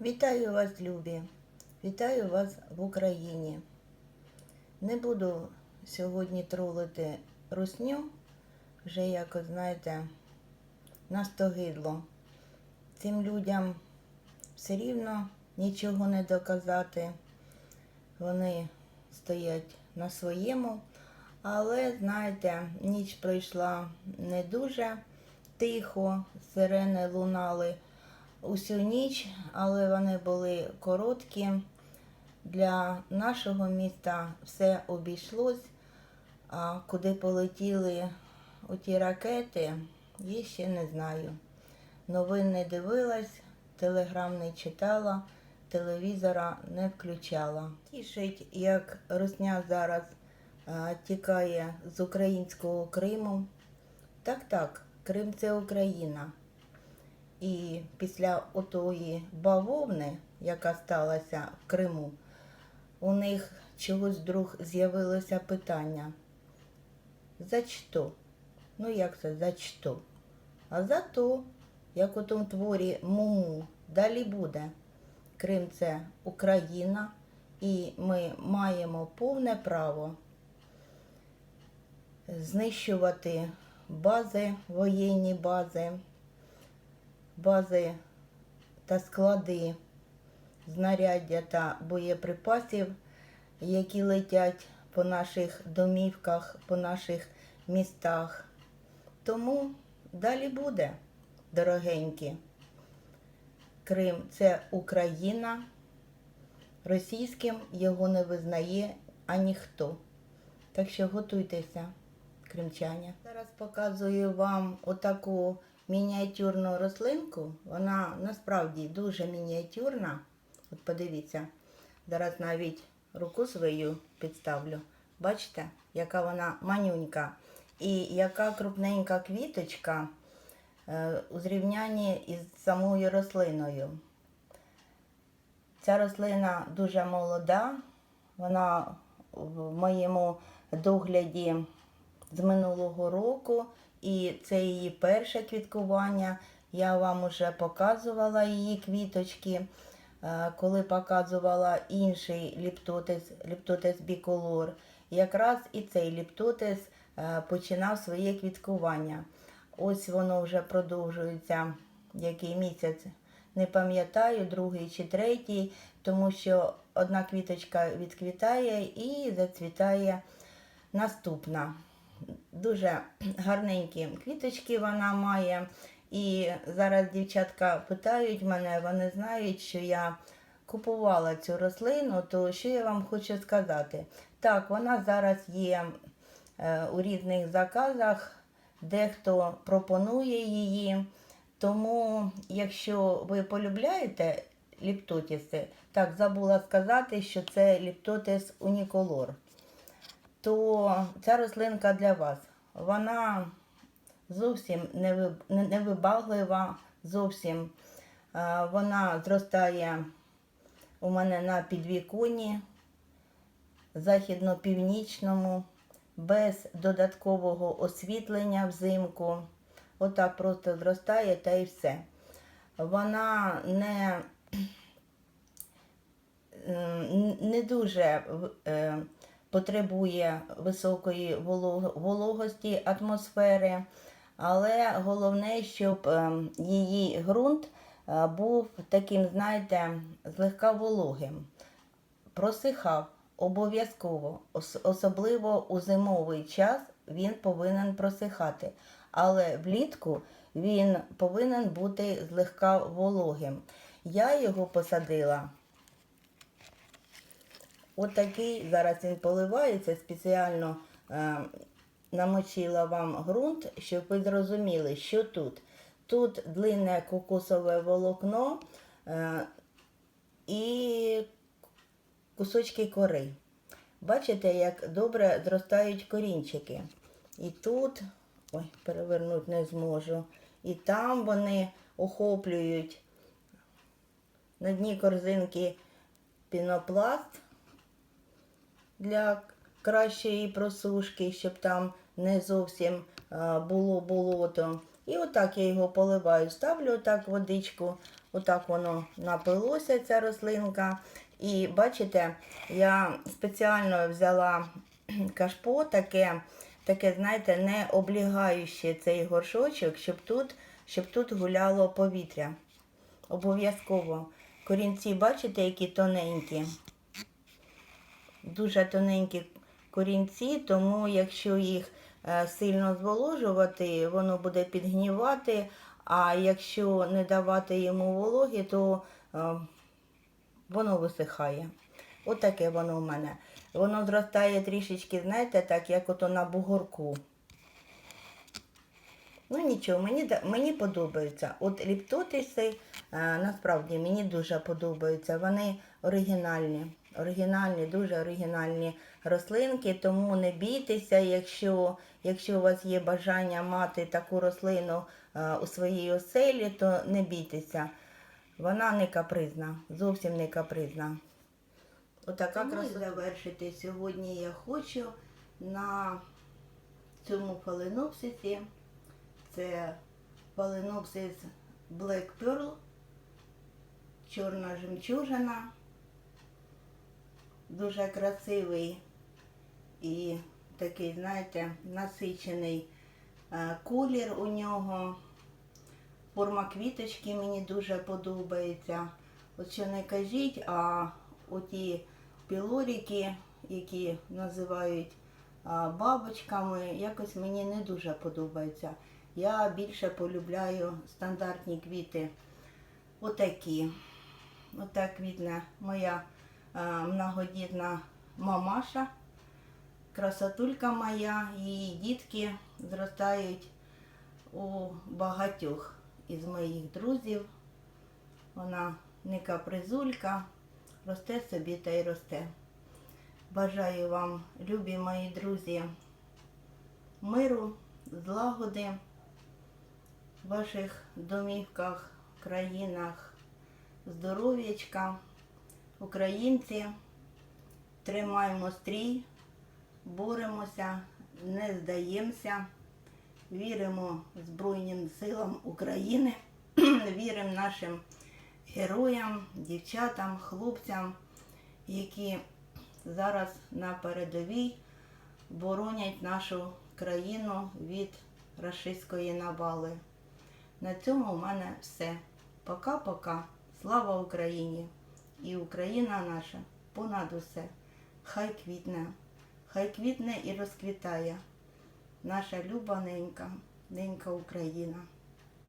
Вітаю вас, любі! Вітаю вас в Україні. Не буду сьогодні тролити русню, вже якось, знаєте, настогидло. Цим людям все рівно нічого не доказати. Вони стоять на своєму, але, знаєте, ніч пройшла не дуже тихо, сирени лунали усю ніч, але вони були короткі. Для нашого міста все обійшлось. А куди полетіли оті ракети, я ще не знаю. Новин не дивилась, телеграм не читала, телевізора не включала. Тішить, як Русня зараз а, тікає з українського Криму. Так, так, Крим це Україна. І після отої бавовни, яка сталася в Криму, у них чогось вдруг з'явилося питання. За що? Ну як це за що? А за то, як у тому творі Муму далі буде. Крим це Україна, і ми маємо повне право знищувати бази, воєнні бази бази та склади знаряддя та боєприпасів, які летять по наших домівках, по наших містах. Тому далі буде, дорогенькі. Крим це Україна. Російським його не визнає аніхто. Так що готуйтеся, кримчаня. Зараз показую вам отаку мініатюрну рослинку. Вона насправді дуже мініатюрна. От подивіться, зараз навіть руку свою підставлю. Бачите, яка вона манюнька. І яка крупненька квіточка е, у зрівнянні із самою рослиною. Ця рослина дуже молода, вона в моєму догляді з минулого року, і це її перше квіткування. Я вам уже показувала її квіточки, е, коли показувала інший ліптотис, ліптотис біколор. Якраз і цей ліптотис е, починав своє квіткування. Ось воно вже продовжується який місяць. Не пам'ятаю, другий чи третій, тому що одна квіточка відквітає і зацвітає наступна. Дуже гарненькі квіточки вона має. І зараз дівчатка питають мене, вони знають, що я купувала цю рослину, то що я вам хочу сказати? Так, вона зараз є е, у різних заказах, дехто пропонує її. Тому, якщо ви полюбляєте ліптотіси, так забула сказати, що це ліптотис уніколор то ця рослинка для вас. Вона зовсім не ви- невибаглива, зовсім Е, вона зростає у мене на підвіконні західно-північному, без додаткового освітлення взимку. Отак просто зростає та і все. Вона не, не дуже е, потребує високої вологості атмосфери, але головне, щоб ем, її ґрунт е, був таким, знаєте, злегка вологим. Просихав обов'язково, особливо у зимовий час він повинен просихати, але влітку він повинен бути злегка вологим. Я його посадила Отакий, зараз він поливається, спеціально е, намочила вам ґрунт, щоб ви зрозуміли, що тут. Тут длинне кокосове волокно е, і кусочки кори. Бачите, як добре зростають корінчики. І тут, ой, перевернути не зможу. І там вони охоплюють на дні корзинки пінопласт для кращої просушки, щоб там не зовсім було болото. І отак я його поливаю, ставлю отак водичку Отак воно напилося, ця рослинка. І бачите, я спеціально взяла кашпо, таке, таке, знаєте, не облігаюче цей горшочок, щоб тут, щоб тут гуляло повітря. Обов'язково. Корінці, бачите, які тоненькі. Дуже тоненькі корінці, тому якщо їх е, сильно зволожувати, воно буде підгнівати. А якщо не давати йому вологи, то е, воно висихає. Отаке воно в мене. Воно зростає трішечки, знаєте, так, як ото на бугорку. Ну нічого, мені, мені подобаються. От ліптотиси е, насправді мені дуже подобаються. Вони оригінальні, оригінальні, дуже оригінальні рослинки, тому не бійтеся, якщо, якщо у вас є бажання мати таку рослину е, у своїй оселі, то не бійтеся. Вона не капризна, зовсім не капризна. Отака краса. завершити сьогодні я хочу на цьому фаленопсисі. Це фаленопсис Black Pearl, чорна жемчужина. Дуже красивий і такий, знаєте, насичений е, колір у нього. Форма квіточки мені дуже подобається. От що не кажіть, а оті пілоріки, які називають бабочками, якось мені не дуже подобаються. Я більше полюбляю стандартні квіти. Отакі. Отак квітне моя многодітна мамаша, красотулька моя, її дітки зростають у багатьох із моїх друзів. Вона не капризулька, росте собі та й росте. Бажаю вам, любі мої друзі, миру, злагоди в ваших домівках, країнах, здоров'ячка. Українці, тримаємо стрій, боремося, не здаємося. Віримо Збройним силам України, віримо нашим героям, дівчатам, хлопцям, які зараз на передовій боронять нашу країну від рашистської навали. На цьому у мене все. Пока-пока. Слава Україні! І Україна наша понад усе. Хай квітне, хай квітне і розквітає наша люба ненька, ненька Україна.